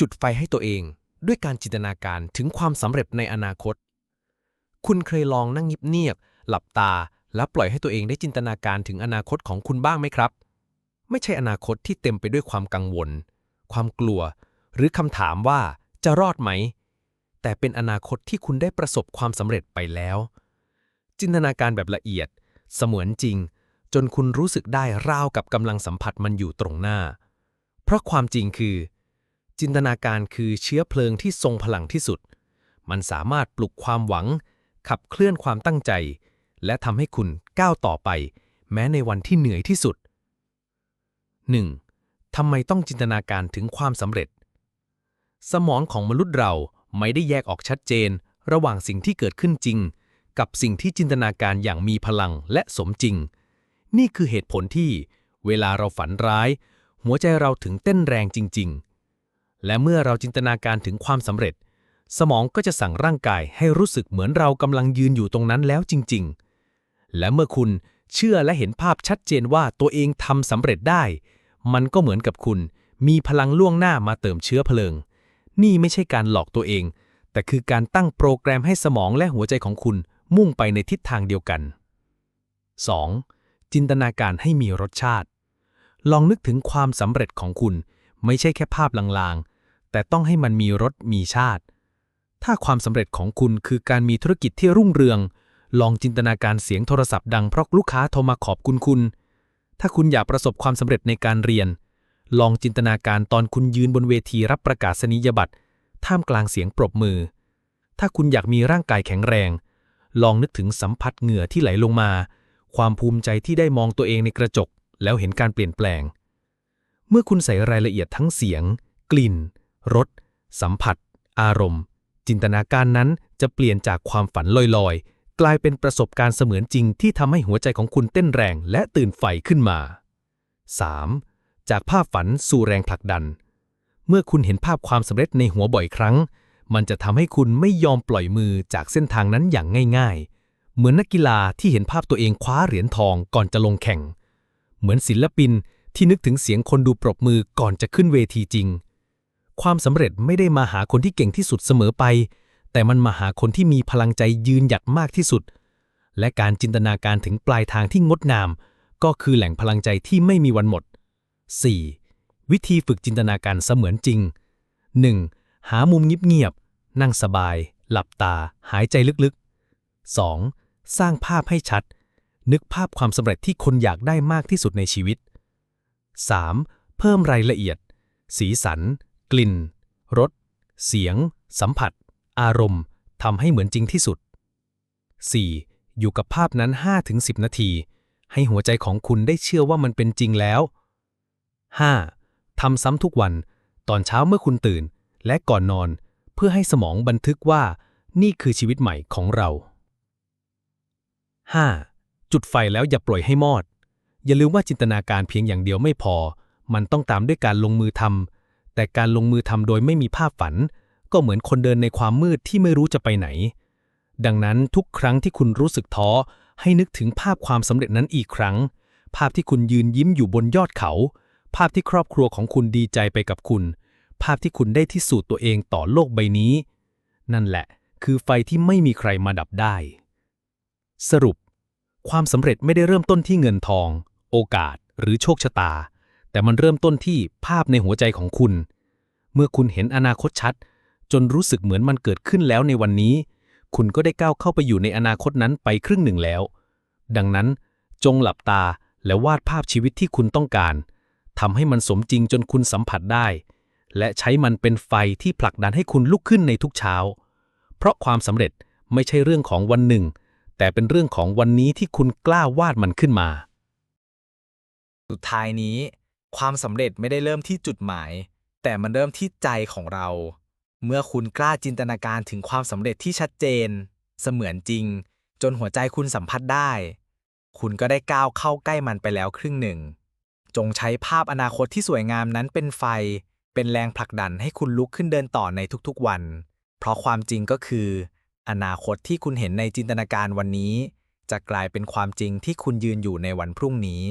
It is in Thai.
จุดไฟให้ตัวเอง ด้วยการจินตนาการถึงความสำเร็จในอนาคต คุณเคยลองนั่งเงียบหลับตา แล้วปล่อยให้ตัวเองได้จินตนาการถึงอนาคตของคุณบ้างไหมครับ ไม่ใช่อนาคตที่เต็มไปด้วยความกังวล ความกลัว หรือคำถามว่าจะรอดไหม แต่เป็นอนาคตที่คุณได้ประสบความสำเร็จไปแล้ว จินตนาการแบบละเอียด เสมือนจริง จนคุณรู้สึกได้ราวกับกำลังสัมผัสมันอยู่ตรงหน้า เพราะความจริงคือ จินตนาการคือเชื้อเพลิงที่ทรงพลังที่สุด มันสามารถปลุกความหวัง ขับเคลื่อนความตั้งใจ และทำให้คุณก้าวต่อไป แม้ในวันที่เหนื่อยที่สุด 1. ทำไมต้องจินตนาการถึงความสำเร็จ สมองของมนุษย์เราไม่ได้แยกออกชัดเจน ระหว่างสิ่งที่เกิดขึ้นจริง กับสิ่งที่จินตนาการอย่างมีพลังและสมจริง นี่คือเหตุผลที่ เวลาเราฝันร้าย หัวใจเราถึงเต้นแรงจริง ๆ และเมื่อเราจินตนาการถึงความสำเร็จ สมองก็จะสั่งร่างกายให้รู้สึกเหมือนเรากำลังยืนอยู่ตรงนั้นแล้วจริง ๆ และเมื่อคุณเชื่อและเห็นภาพชัดเจนว่าตัวเองทำสำเร็จได้ มันก็เหมือนกับคุณ มีพลังล่วงหน้ามาเติมเชื้อเพลิง นี่ไม่ใช่การหลอกตัวเอง แต่คือการตั้งโปรแกรมให้สมองและหัวใจของคุณมุ่งไปในทิศทางเดียวกัน 2. จินตนาการให้มีรสชาติ ลองนึกถึงความสำเร็จของคุณ ไม่ใช่แค่ภาพลางๆ แต่ต้องให้มันมีรสมีชาติ ถ้าความสำเร็จของคุณคือการมีธุรกิจที่รุ่งเรือง ลองจินตนาการเสียงโทรศัพท์ดังเพราะลูกค้าโทรมาขอบคุณคุณ ถ้าคุณอยากประสบความสำเร็จในการเรียน ลองจินตนาการตอนคุณยืนบนเวทีรับประกาศนียบัตร ท่ามกลางเสียงปรบมือ ถ้าคุณอยากมีร่างกายแข็งแรง ลองนึกถึงสัมผัสเหงื่อที่ไหลลงมา ความภูมิใจที่ได้มองตัวเองในกระจก แล้วเห็นการเปลี่ยนแปลง เมื่อคุณใส่รายละเอียดทั้งเสียง กลิ่น รส สัมผัส อารมณ์ จินตนาการนั้นจะเปลี่ยนจากความฝันลอยๆ กลายเป็นประสบการณ์เสมือนจริงที่ทำให้หัวใจของคุณเต้นแรงและตื่นไฟขึ้นมา 3. จากภาพฝันสู่แรงผลักดัน เมื่อคุณเห็นภาพความสำเร็จในหัวบ่อยครั้ง มันจะทำให้คุณไม่ยอมปล่อยมือจากเส้นทางนั้นอย่างง่าย ๆ เหมือนนักกีฬาที่เห็นภาพตัวเองคว้าเหรียญทองก่อนจะลงแข่ง เหมือนศิลปินที่นึกถึงเสียงคนดูปรบมือก่อนจะขึ้นเวทีจริง ความสำเร็จไม่ได้มาหาคนที่เก่งที่สุดเสมอไป แต่มันมาหาคนที่มีพลังใจยืนหยัดมากที่สุด และการจินตนาการถึงปลายทางที่งดงาม ก็คือแหล่งพลังใจที่ไม่มีวันหมด 4. วิธีฝึกจินตนาการเสมือนจริง 1. หามุมเงียบๆ นั่งสบาย หลับตา หายใจลึกๆ 2. สร้างภาพให้ชัด นึกภาพความสำเร็จที่คนอยากได้มากที่สุดในชีวิต 3. เพิ่มรายละเอียด สีสัน กลิ่น รส เสียง สัมผัส อารมณ์ทำให้เหมือนจริงที่สุด 4. อยู่กับภาพนั้น 5-10 นาที ให้หัวใจของคุณได้เชื่อว่ามันเป็นจริงแล้ว 5. ทำซ้ำทุกวัน ตอนเช้าเมื่อคุณตื่น และก่อนนอน เพื่อให้สมองบันทึกว่า นี่คือชีวิตใหม่ของเรา 5. จุดไฟแล้วอย่าปล่อยให้มอด อย่าลืมว่าจินตนาการเพียงอย่างเดียวไม่พอ มันต้องตามด้วยการลงมือทำ แต่การลงมือทำโดยไม่มีภาพฝัน ก็เหมือนคนเดินในความมืดที่ไม่รู้จะไปไหน ดังนั้นทุกครั้งที่คุณรู้สึกท้อ ให้นึกถึงภาพความสำเร็จนั้นอีกครั้ง ภาพที่คุณยืนยิ้มอยู่บนยอดเขา ภาพที่ครอบครัวของคุณดีใจไปกับคุณ ภาพที่คุณได้ที่สูตรตัวเองต่อโลกใบนี้ นั่นแหละ คือไฟที่ไม่มีใครมาดับได้ สรุป ความสำเร็จไม่ได้เริ่มต้นที่เงินทอง โอกาส หรือโชคชะตา แต่มันเริ่มต้นที่ภาพในหัวใจของคุณ เมื่อคุณเห็นอนาคตชัด จนรู้สึกเหมือนมันเกิดขึ้นแล้วในวันนี้ คุณก็ได้ก้าวเข้าไปอยู่ในอนาคตนั้นไปครึ่งหนึ่งแล้ว ดังนั้นจงหลับตาและวาดภาพชีวิตที่คุณต้องการทำให้มันสมจริงจนคุณสัมผัสได้ และใช้มันเป็นไฟที่ผลักดันให้คุณลุกขึ้นในทุกเช้า เพราะความสำเร็จไม่ใช่เรื่องของวันหนึ่ง แต่เป็นเรื่องของวันนี้ที่คุณกล้าวาดมันขึ้นมา สุดท้ายนี้ ความสำเร็จไม่ได้เริ่มที่จุดหมาย แต่มันเริ่มที่ใจของเรา เมื่อคุณกล้าจินตนาการถึงความสำเร็จที่ชัดเจน เสมือนจริง จนหัวใจคุณสัมผัสได้ คุณก็ได้ก้าวเข้าใกล้มันไปแล้วครึ่งหนึ่ง จงใช้ภาพอนาคตที่สวยงามนั้นเป็นไฟ เป็นแรงผลักดันให้คุณลุกขึ้นเดินต่อในทุกๆวัน เพราะความจริงก็คือ อนาคตที่คุณเห็นในจินตนาการวันนี้ จะกลายเป็นความจริงที่คุณยืนอยู่ในวันพรุ่งนี้